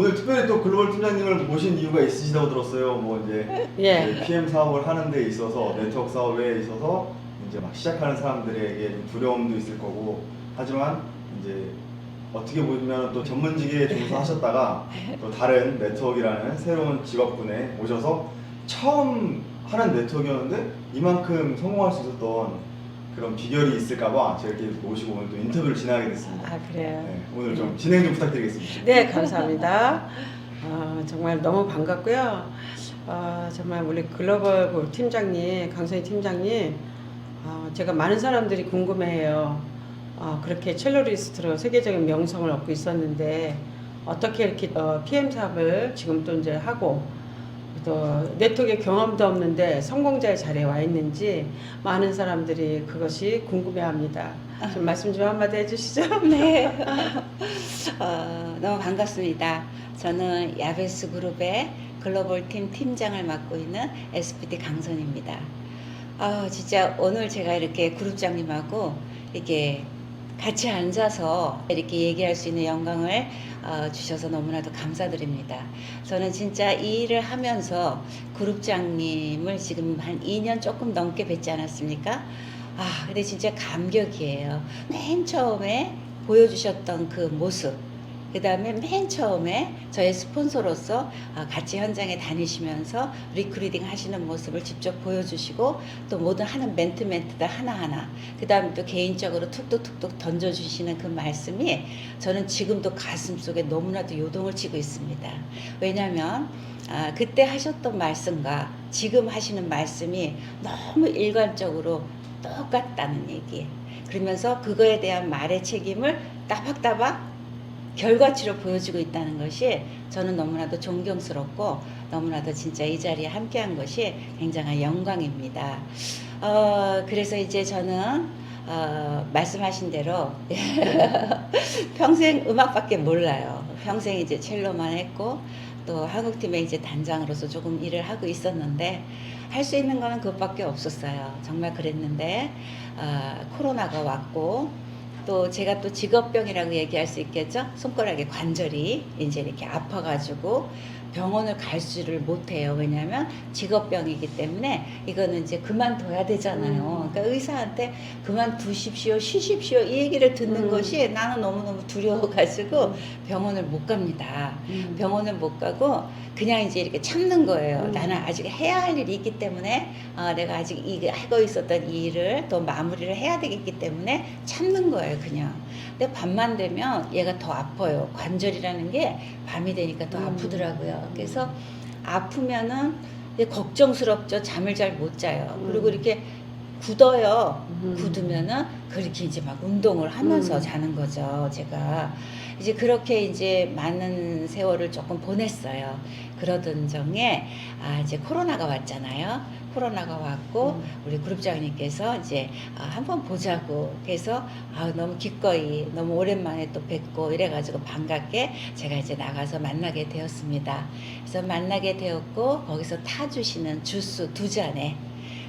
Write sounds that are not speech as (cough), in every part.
오늘 특별히 또 글로벌 팀장님을 모신 이유가 있으시다고 들었어요. 뭐 이제 예. PM 사업을 하는 데 있어서 네트워크 사업에 있어서 이제 막 시작하는 사람들에게 좀 두려움도 있을 거고 하지만 이제 어떻게 보면 또 전문직에 종사하셨다가 또 다른 네트워크라는 새로운 직업군에 오셔서 처음 하는 네트워크였는데 이만큼 성공할 수 있었던 그런 비결이 있을까봐 제가 이렇게 모시고 오늘 또 인터뷰를 진행하게 됐습니다. 아 그래요. 네, 오늘 좀 진행 좀 부탁드리겠습니다. 네, 감사합니다. 어, 정말 너무 반갑고요. 어, 정말 우리 글로벌 그 팀장님, 강선희 팀장님, 어, 제가 많은 사람들이 궁금해해요. 어, 그렇게 첼로리스트로 세계적인 명성을 얻고 있었는데 어떻게 이렇게 어, PM 사업을 지금 또 이제 하고 또 네트워크에 경험도 없는데 성공자의 자리에 와 있는지 많은 사람들이 그것이 궁금해합니다. 좀 말씀 좀 한마디 해주시죠. (laughs) 네. 어, 너무 반갑습니다. 저는 야베스 그룹의 글로벌 팀 팀장을 맡고 있는 SPD 강선입니다. 아, 진짜 오늘 제가 이렇게 그룹장님하고 이렇게 같이 앉아서 이렇게 얘기할 수 있는 영광을 어, 주셔서 너무나도 감사드립니다. 저는 진짜 이 일을 하면서 그룹장님을 지금 한 2년 조금 넘게 뵙지 않았습니까? 아, 근데 진짜 감격이에요. 맨 처음에 보여주셨던 그 모습, 그 다음에 맨 처음에 저의 스폰서로서 아, 같이 현장에 다니시면서 리크루딩 하시는 모습을 직접 보여주시고 또 모든 하는 멘트 멘트들 하나하나 그 다음에 또 개인적으로 툭툭툭툭 던져주시는 그 말씀이 저는 지금도 가슴 속에 너무나도 요동을 치고 있습니다. 왜냐하면 아, 그때 하셨던 말씀과 지금 하시는 말씀이 너무 일관적으로 똑같다는 얘기. 그러면서 그거에 대한 말의 책임을 따박따박 결과치로 보여주고 있다는 것이 저는 너무나도 존경스럽고 너무나도 진짜 이 자리에 함께한 것이 굉장한 영광입니다. 어, 그래서 이제 저는 어, 말씀하신 대로 (laughs) 평생 음악밖에 몰라요. 평생 이제 첼로만 했고 또 한국팀의 이제 단장으로서 조금 일을 하고 있었는데 할 수 있는 거는 그것밖에 없었어요. 정말 그랬는데 어, 코로나가 왔고 또 제가 또 직업병이라고 얘기할 수 있겠죠. 손가락에 관절이 이제 이렇게 아파가지고 병원을 갈 수를 못해요. 왜냐하면 직업병이기 때문에 이거는 이제 그만둬야 되잖아요. 음. 그러니까 의사한테 그만두십시오, 쉬십시오 이 얘기를 듣는 음. 것이 나는 너무너무 두려워가지고 음. 병원을 못 갑니다. 음. 병원을 못 가고 그냥 이제 이렇게 참는 거예요. 음. 나는 아직 해야 할 일이 있기 때문에 어, 내가 아직 이 하고 있었던 이 일을 또 마무리를 해야 되겠기 때문에 참는 거예요, 그냥. 근데 밤만 되면 얘가 더 아파요. 관절이라는 게 밤이 되니까 더 음. 아프더라고요. 그래서 아프면은 걱정스럽죠. 잠을 잘 못 자요. 음. 그리고 이렇게 굳어요. 음. 굳으면은 그렇게 이제 막 운동을 하면서 음. 자는 거죠. 제가 이제 그렇게 이제 많은 세월을 조금 보냈어요. 그러던 중에 아 이제 코로나가 왔잖아요. 코로나가 왔고 음. 우리 그룹장님께서 이제 아, 한번 보자고 그래서 아 너무 기꺼이 너무 오랜만에 또 뵙고 이래가지고 반갑게 제가 이제 나가서 만나게 되었습니다. 그래서 만나게 되었고 거기서 타주시는 주스 두 잔에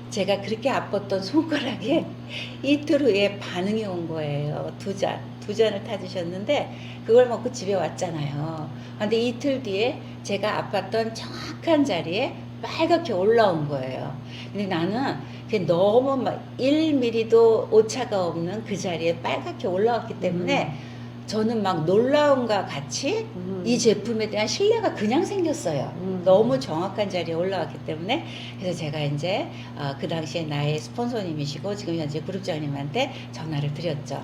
제가 그렇게 아팠던 손가락에 (laughs) 이틀 후에 반응이 온 거예요. 두 잔, 두 잔을 타주셨는데 그걸 먹고 집에 왔잖아요. 근데 이틀 뒤에 제가 아팠던 정확한 자리에 빨갛게 올라온 거예요. 근데 나는 그게 너무 막 1mm도 오차가 없는 그 자리에 빨갛게 올라왔기 때문에 저는 막 놀라움과 같이 음. 이 제품에 대한 신뢰가 그냥 생겼어요. 음. 너무 정확한 자리에 올라왔기 때문에 그래서 제가 이제 어, 그 당시에 나의 스폰서님이시고 지금 현재 그룹장님한테 전화를 드렸죠.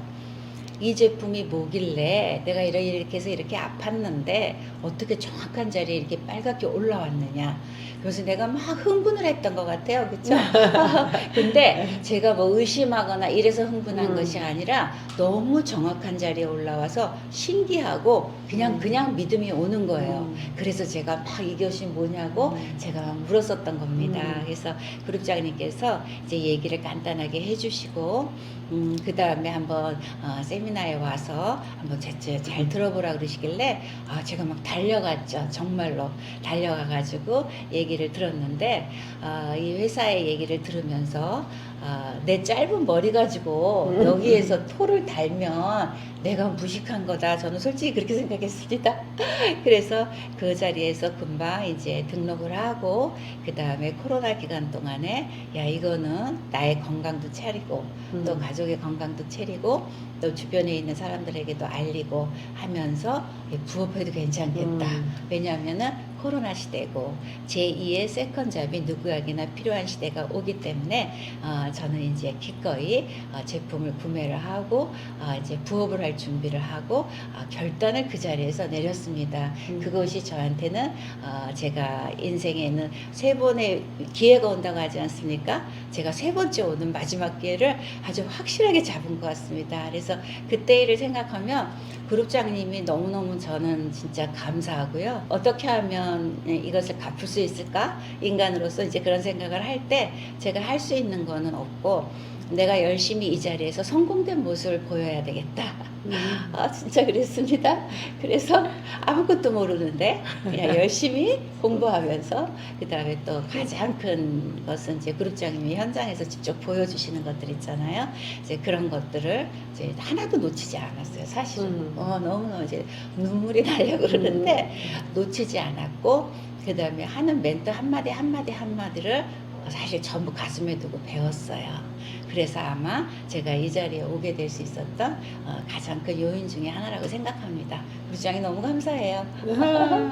이 제품이 뭐길래 내가 이렇게 해서 이렇게 아팠는데 어떻게 정확한 자리에 이렇게 빨갛게 올라왔느냐. 그래서 내가 막 흥분을 했던 것 같아요. 그쵸? (laughs) (laughs) 근데 제가 뭐 의심하거나 이래서 흥분한 음. 것이 아니라 너무 정확한 자리에 올라와서 신기하고 그냥 음. 그냥 믿음이 오는 거예요. 음. 그래서 제가 막 이것이 뭐냐고 음. 제가 물었었던 겁니다. 음. 그래서 그룹장님께서 이제 얘기를 간단하게 해주시고 음, 그 다음에 한번 어, 세미나에 와서 한번 제, 제, 잘 들어보라 그러시길래 아, 제가 막 달려갔죠. 정말로 달려가가지고 얘기 얘기를 들었는데 아, 이 회사의 얘기를 들으면서 아, 내 짧은 머리 가지고 음. 여기에서 토를 달면 내가 무식한 거다. 저는 솔직히 그렇게 생각했습니다. (laughs) 그래서 그 자리에서 금방 이제 등록을 하고 그 다음에 코로나 기간 동안에 야 이거는 나의 건강도 차리고 음. 또 가족의 건강도 차리고 또 주변에 있는 사람들에게도 알리고 하면서 부업해도 괜찮겠다. 음. 왜냐하면은 코로나 시대고 제2의 세컨 잡이 누구에게나 필요한 시대가 오기 때문에 어, 저는 이제 기꺼이 어, 제품을 구매를 하고 어, 이제 부업을 할 준비를 하고 어, 결단을 그 자리에서 내렸습니다. 음. 그것이 저한테는 어, 제가 인생에는 세 번의 기회가 온다고 하지 않습니까? 제가 세 번째 오는 마지막 기회를 아주 확실하게 잡은 것 같습니다. 그래서 그때 일을 생각하면 그룹장님이 너무너무 저는 진짜 감사하고요. 어떻게 하면 이것을 갚을 수 있을까? 인간으로서 이제 그런 생각을 할 때 제가 할 수 있는 거는 없고 내가 열심히 이 자리에서 성공된 모습을 보여야 되겠다. 음. 아 진짜 그랬습니다. 그래서 아무것도 모르는데 그냥 (laughs) 열심히 공부하면서 그 다음에 또 가장 큰 것은 이제 그룹장님이 현장에서 직접 보여주시는 것들 있잖아요. 이제 그런 것들을 이제 하나도 놓치지 않았어요. 사실은 음. 어, 너무너무 이제 눈물이 나려고 그러는데 놓치지 않았고 그 다음에 하는 멘트 한마디 한마디 한마디를 사실 전부 가슴에 두고 배웠어요. 그래서 아마 제가 이 자리에 오게 될 수 있었던 어, 가장 큰 요인 중에 하나라고 생각합니다. 우리 장이 너무 감사해요.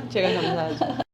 제가 감사하죠. (laughs)